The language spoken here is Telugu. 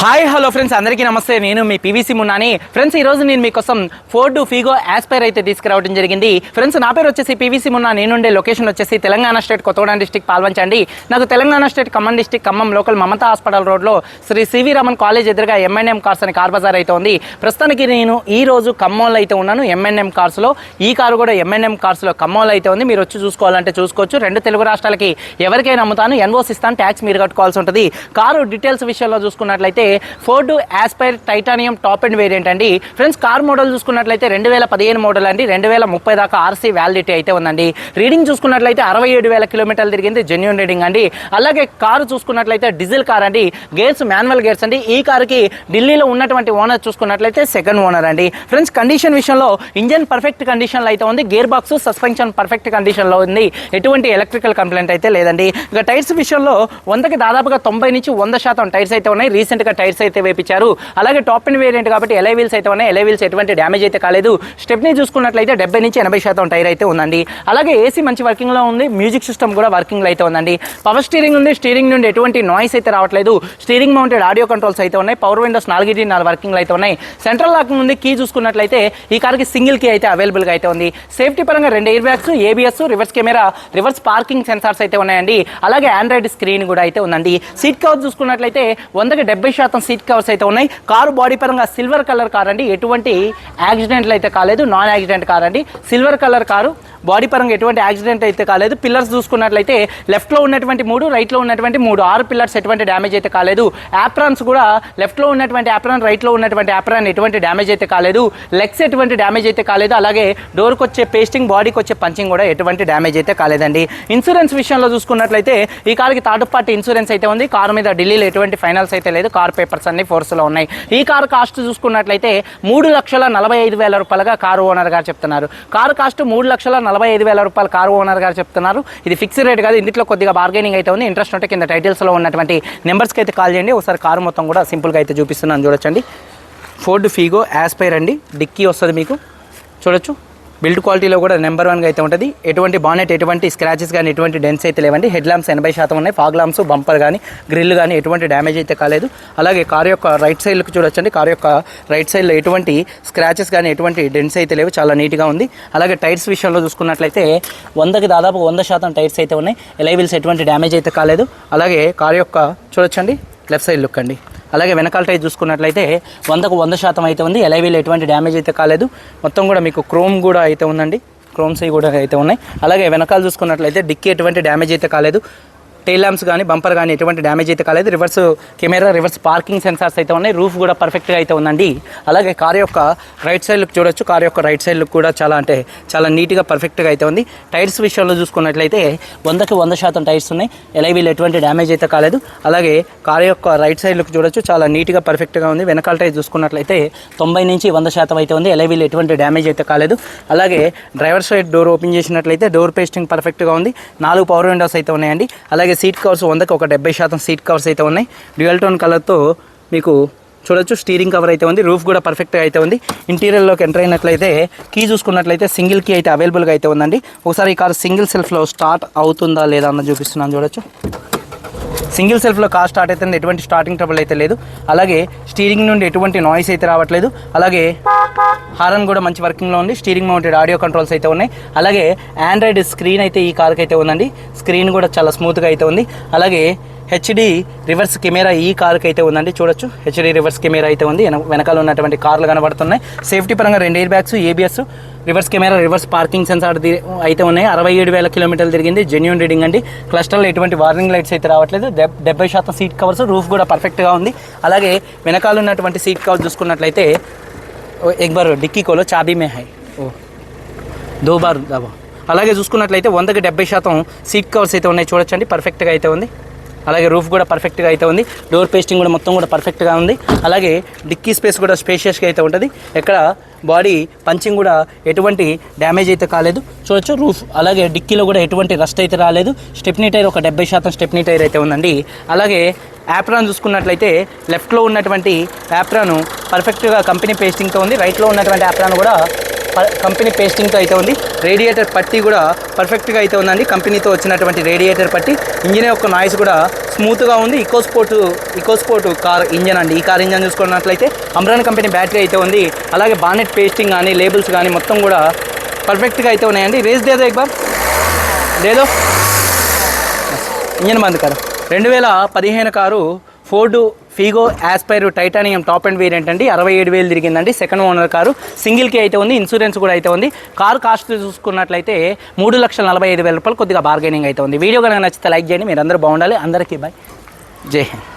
Hi hello friends. అందరికీ నమస్తే. నేను మీ పీవీసీ మున్నాని. ఫ్రెండ్స్ ఈరోజు నేను మీకోసం ఫోర్డ్ ఫీగో యాస్పైర్ అయితే తీసుకురావడం జరిగింది. ఫ్రెండ్స్ నా పేరు వచ్చేసి పీవీసీ మున్నా. నేనుండే లొకేషన్ వచ్చేసి తెలంగాణ స్టేట్ కొత్తగూడెం డిస్టిక్ పాల్వంచండి. నాకు Telangana state Khammam district Khammam local Mamata hospital రోడ్లో శ్రీ సివి రమన్ కాలేజ్ ఎదురుగా ఎంఎన్ఎం కార్స్ అని కార్ బజార్ అయితే ఉంది. ప్రస్తుతానికి నేను ఈ రోజు ఖమ్మంలో అయితే ఉన్నాను. M&M ఎంఎన్ఎం కార్స్లో ఈ కారు కూడా M&M ఎంఎన్ఎం కార్స్లో ఖమ్మంలో అయితే ఉంది. మీరు వచ్చి చూసుకోవాలంటే చూసుకోవచ్చు. రెండు తెలుగు రాష్ట్రాలకి ఎవరికైనా అమ్ముతాను. ఎన్ఓస్ ఇస్తాను. ట్యాక్స్ మీరు కట్టుకోవాల్సి ఉంటుంది. కారు డీటెయిల్స్ విషయంలో చూసుకున్నట్లయితే Ford Aspire Titanium top and variant అండి. ఫ్రెండ్స్ కార్ మోడల్ చూసుకున్నట్లయితే రెండు వేల పదిహేను మోడల్ అండి. రెండు వేల ముప్పై దాకా ఆర్సీ వ్యాలిడిటీ అయితే ఉందండి. రీడింగ్ చూసుకున్నట్లయితే అరవై ఏడు వేల కిలోమీటర్లు తిరిగింది. జెన్యున్ రీడింగ్ అండి. అలాగే కారు చూసుకున్నట్లయితే డీజిల్ కార్ అండి. గేర్స్ మాన్యువల్ గేర్స్ అండి. ఈ కారుకి ఢిల్లీలో ఉన్నటువంటి ఓనర్ చూసుకున్నట్లయితే సెకండ్ ఓనర్ అండి. ఫ్రెండ్స్ కండిషన్ విషయంలో ఇంజన్ పర్ఫెక్ట్ కండిషన్లో అయితే ఉంది. గేర్ బాక్స్ సస్పెన్షన్ పర్ఫెక్ట్ కండిషన్లో ఉంది. ఎటువంటి ఎలక్ట్రికల్ కంప్లైంట్ అయితే లేదండి. ఇక టైర్స్ విషయంలో వందకి దాదాపుగా తొంభై నుంచి వంద శాతం టైర్స్ అయితే ఉన్నాయి. రీసెంట్గా టైర్స్ అయితే వేపించారు. అలాగే టాప్ అండ్ వేరియంట్ కాబట్టి ఎలై వీల్స్ అయితే ఉన్నాయి. ఎలై వీల్స్ ఎటువంటి డ్యామేజ్ అయితే కాలేదు. స్టెప్ని చూసుకున్నట్లయితే డెబ్బై నుంచి ఎనభై శాతం టైర్ అయితే ఉందండి. అలాగే ఏసీ మంచి వర్కింగ్లో ఉంది. మ్యూజిక్ సిస్టమ్ కూడా వర్కింగ్లో అయితే ఉందండి. పవర్ స్టీరింగ్ ఉంది. స్టీరింగ్ నుండి ఎటువంటి నాయిస్ అయితే రావట్లేదు. స్టీరింగ్ మౌంటెడ్ ఆడియో కంట్రోల్స్ అయితే ఉన్నాయి. పవర్ విండోస్ నాలుగిటి నాలుగు వర్కింగ్లు అయితే ఉన్నాయి. సెంట్రల్ లాక్ ఉంది. కీ చూసుకున్నట్లయితే ఈ కార్కి సింగిల్ కీ అయితే అవైలబుల్గా అయితే ఉంది. సేఫ్టీ పరంగా రెండు airbags ABS reverse camera reverse parking sensors అయితే ఉన్నాయండి. అలాగే ఆండ్రాయిడ్ స్క్రీన్ కూడా అయితే ఉందండి. సీట్ కవర్ చూసుకున్నట్లయితే వందకి డెబ్బై శాతం సీట్ కవర్స్ అయితే ఉన్నాయి. కారు బాడీ పరంగా సిల్వర్ కలర్ కార్ అండి. ఎటువంటి యాక్సిడెంట్లు అయితే కాలేదు. నాన్ యాక్సిడెంట్ కార్ అండి. సిల్వర్ కలర్ కారు బాడీ పరంగా ఎటువంటి యాక్సిడెంట్ అయితే కాలేదు. పిల్లర్స్ చూసుకున్నట్లయితే లెఫ్ట్లో ఉన్నటువంటి మూడు రైట్లో ఉన్నటువంటి మూడు. ఆరు పిల్లర్స్ ఎటువంటి డ్యామేజ్ అయితే కాలేదు. యాప్రాన్స్ కూడా లెఫ్ట్లో ఉన్నటువంటి యాప్రాన్ రైట్లో ఉన్నటువంటి యాప్రాన్ ఎటువంటి డ్యామేజ్ అయితే కాలేదు. లెగ్స్ ఎటువంటి డ్యామేజ్ అయితే కాలేదు. అలాగే డోర్కి వచ్చే పేస్టింగ్ బాడీకి వచ్చే పంచింగ్ కూడా ఎటువంటి డ్యామేజ్ అయితే కాలేదండి. ఇన్సూరెన్స్ విషయంలో చూసుకున్నట్లయితే ఈ కార్కి థర్డ్ పార్టీ ఇన్సూరెన్స్ అయితే ఉంది. కారు మీద ఢిల్లీలో ఎటువంటి ఫైనల్స్ అయితే లేదు. కార్ పేపర్స్ అన్ని ఫోర్స్లో ఉన్నాయి. ఈ కారు కాస్ట్ చూసుకున్నట్లయితే మూడు లక్షల నలభై ఐదు వేల రూపాయలుగా కారు ఓనర్ గారు చెప్తున్నారు. కారు కాస్ట్ మూడు లక్షల నలభై ఐదు వేల రూపాయలు కారు ఓనర్ గారు చెప్తున్నారు. ఇది ఫిక్స్డ్ రేట్ కాదు ఇందులో కొద్దిగా బార్గెనింగ్ అయితే ఉంది. ఇంట్రెస్ట్ ఉంటే కింద టైటిల్స్లో ఉన్నటువంటి నెంబర్స్కి అయితే కాల్ చేయండి. ఒకసారి కారు మొత్తం కూడా సింపుల్గా అయితే చూపిస్తున్నాను. చూడొచ్చండి. ఫోర్డ్ ఫీగో యాస్పైర్ అండి. డిక్కీ వస్తుంది మీకు. చూడొచ్చు. బిల్డ్ క్వాలిటీలో కూడా నెంబర్ వన్గా అయితే ఉంటుంది. ఎటువంటి బానెట్ ఎటువంటి స్క్రాచెస్ కానీ ఎటువంటి డెన్స్ అయితే లేవండి. హెడ్ ల్యాంప్స్ ఎనభై శాతం ఉన్నాయి. ఫాగ్ ల్యాంప్స్ బంపర్ కానీ గ్రిల్ కానీ ఎటువంటి డ్యామేజ్ అయితే కాలేదు. అలాగే కార్ యొక్క రైట్ సైడ్కి చూడొచ్చండి. కార్ యొక్క రైట్ సైడ్లో ఎటువంటి స్క్రాచెస్ కానీ ఎటువంటి డెన్స్ అయితే లేవు. చాలా నీట్గా ఉంది. అలాగే టైర్స్ విషయంలో చూసుకున్నట్లయితే వందకి దాదాపు వంద శాతం టైర్స్ అయితే ఉన్నాయి. ఎలైవిల్స్ ఎటువంటి డ్యామేజ్ అయితే కాలేదు. అలాగే కార్ యొక్క చూడొచ్చండి. లెఫ్ట్ సైడ్ లుక్ అండి. అలాగే వెనకాల టైర్ చూసుకున్నట్లయితే వందకు వంద శాతం అయితే ఉంది. ఎలైవీలు ఎటువంటి డ్యామేజ్ అయితే కాలేదు. మొత్తం కూడా మీకు క్రోమ్ కూడా అయితే ఉందండి. క్రోమ్స్ కూడా అయితే ఉన్నాయి. అలాగే వెనకాల చూసుకున్నట్లయితే డిక్కీ ఎటువంటి డ్యామేజ్ అయితే కాలేదు. టైల్ ల్యాంప్స్ కానీ బంపర్ కానీ ఎటువంటి డ్యామేజ్ అయితే కాలేదు. Reverse camera reverse parking sensors అయితే ఉన్నాయి. రూఫ్ కూడా పర్ఫెక్ట్గా అయితే ఉందండి. అలాగే కార్ యొక్క రైట్ సైడ్ లుక్ చూడొచ్చు. కార్ యొక్క రైట్ సైడ్ లుక్ కూడా చాలా అంటే చాలా నీట్గా పర్ఫెక్ట్గా అయితే ఉంది. టైర్స్ విషయంలో చూసుకున్నట్లయితే వందకి వంద శాతం టైర్స్ ఉన్నాయి. ఎలైవీలు ఎటువంటి డ్యామేజ్ అయితే కాలేదు. అలాగే కార్ యొక్క రైట్ సైడ్ లుక్ చూడొచ్చు. చాలా నీట్గా పర్ఫెక్ట్గా ఉంది. వెనకాల టైర్ చూసుకున్నట్లయితే తొంభై నుంచి వంద శాతం అయితే ఉంది. ఎలైవీలు ఎటువంటి డ్యామేజ్ అయితే కాలేదు. అలాగే డ్రైవర్ సైడ్ డోర్ ఓపెన్ చేసినట్లయితే డోర్ పేస్టింగ్ పర్ఫెక్ట్గా ఉంది. నాలుగు పవర్ విండోస్ అయితే ఉన్నాయండి. అలాగే సీట్ కవర్స్ వందకి ఒక డెబ్బై శాతం సీట్ కవర్స్ అయితే ఉన్నాయి. డ్యూయల్ టోన్ కలర్తో మీకు చూడొచ్చు. స్టీరింగ్ కవర్ అయితే ఉంది. రూఫ్ కూడా పర్ఫెక్ట్గా అయితే ఉంది. ఇంటీరియర్లోకి ఎంటర్ అయినట్లయితే కీ చూసుకున్నట్లయితే సింగిల్ కీ అయితే అవైలబుల్గా అయితే ఉందండి. ఒకసారి ఈ కార్ సింగిల్ సెల్ఫ్లో స్టార్ట్ అవుతుందా లేదా అన్న చూపిస్తున్నాను. చూడొచ్చు. సింగిల్ సెల్ఫ్లో కార్ స్టార్ట్ అయితే ఎటువంటి స్టార్టింగ్ ట్రబుల్ అయితే లేదు. అలాగే స్టీరింగ్ నుండి ఎటువంటి నాయిస్ అయితే రావట్లేదు. అలాగే హారన్ కూడా మంచి వర్కింగ్లో ఉంది. స్టీరింగ్ మౌంటెడ్ ఆడియో కంట్రోల్స్ అయితే ఉన్నాయి. అలాగే ఆండ్రాయిడ్ స్క్రీన్ అయితే ఈ కార్కి అయితే ఉందండి. స్క్రీన్ కూడా చాలా స్మూత్గా అయితే ఉంది. అలాగే హెచ్డి రివర్స్ కెమెరా ఈ కార్కి అయితే ఉందండి. చూడొచ్చు. హెచ్డి రివర్స్ కెమెరా అయితే ఉంది. వెనకాల ఉన్నటువంటి కార్లు కనబడుతున్నాయి. సేఫ్టీ పరంగా రెండు airbags ABS reverse camera reverse parking sensor అయితే ఉన్నాయి. అరవై ఏడు వేల కిలోమీటర్లు తిరిగింది. జెన్యున్ రీడింగ్ అండి. క్లస్టర్లో ఎటువంటి వార్నింగ్ లైట్స్ అయితే రావట్లేదు. డెబ్- డెబ్బై శాతం సీట్ కవర్స్ రూఫ్ కూడా పర్ఫెక్ట్గా ఉంది. అలాగే వెనకాల ఉన్నటువంటి సీట్ కవర్ చూసుకున్నట్లయితే ఓ, డిక్కీకోలో డిక్కీ కోలో చాబీ మే హై. ఓ దో బార్ దాబా. అలాగే చూసుకున్నట్లయితే వందకి డెబ్బై శాతం సీట్ కవర్స్ అయితే ఉన్నాయి. చూడొచ్చండి. పర్ఫెక్ట్గా అయితే ఉంది. అలాగే రూఫ్ కూడా పర్ఫెక్ట్గా అయితే ఉంది. డోర్ పేస్టింగ్ కూడా మొత్తం కూడా పర్ఫెక్ట్గా ఉంది. అలాగే డిక్కీ స్పేస్ కూడా స్పేషియస్గా అయితే ఉంటుంది. ఎక్కడ బాడీ పంచింగ్ కూడా ఎటువంటి డ్యామేజ్ అయితే కాలేదు. చూడొచ్చు రూఫ్ అలాగే డిక్కీలో కూడా ఎటువంటి రస్ట్ అయితే రాలేదు. స్టెప్నీ టైర్ ఒక డెబ్బై శాతం స్టెప్నీ టైర్ అయితే ఉందండి. అలాగే యాప్రాన్ చూసుకున్నట్లయితే లెఫ్ట్లో ఉన్నటువంటి యాప్రాను పర్ఫెక్ట్గా కంపెనీ పేస్టింగ్తో ఉంది. రైట్లో ఉన్నటువంటి యాప్రాన్ కూడా కంపెనీ పేస్టింగ్తో అయితే ఉంది. రేడియేటర్ పట్టి కూడా పర్ఫెక్ట్గా అయితే ఉందండి. కంపెనీతో వచ్చినటువంటి రేడియేటర్ పట్టి. ఇంజిన్ యొక్క నాయిస్ కూడా స్మూత్గా ఉంది. ఇకోస్పోర్ట్ ఇకోస్పోర్ట్ కార్ ఇంజన్ అండి. ఈ కార్ ఇంజన్ చూసుకున్నట్లయితే అమ్రాన్ కంపెనీ బ్యాటరీ అయితే ఉంది. అలాగే బానెట్ పేస్టింగ్ కానీ లేబుల్స్ కానీ మొత్తం కూడా పర్ఫెక్ట్గా అయితే ఉన్నాయండి. రేస్ దేదో ఎక్ లేదో ఇంజన్ బంద్ కారు రెండు వేల పదిహేను car Ford Figo Aspire Titanium top and variant అండి అరవై ఏడు వేలు తిరిగిందండి. Second owner car. సింగిల్కి అయితే ఉంది ఇన్సూరెన్స్ కూడా అయితే ఉంది. కారు కాస్ట్ చూసుకున్నట్లయితే మూడు లక్షల నలభై ఐదు వేల రూపాయలు కొద్దిగా బార్గెనింగ్ అయితే ఉంది. వీడియో కనుక నచ్చితే లైక్ చేయండి మీరు అందరూ బాగుండాలి. అందరికీ బాయ్ జై హింద్.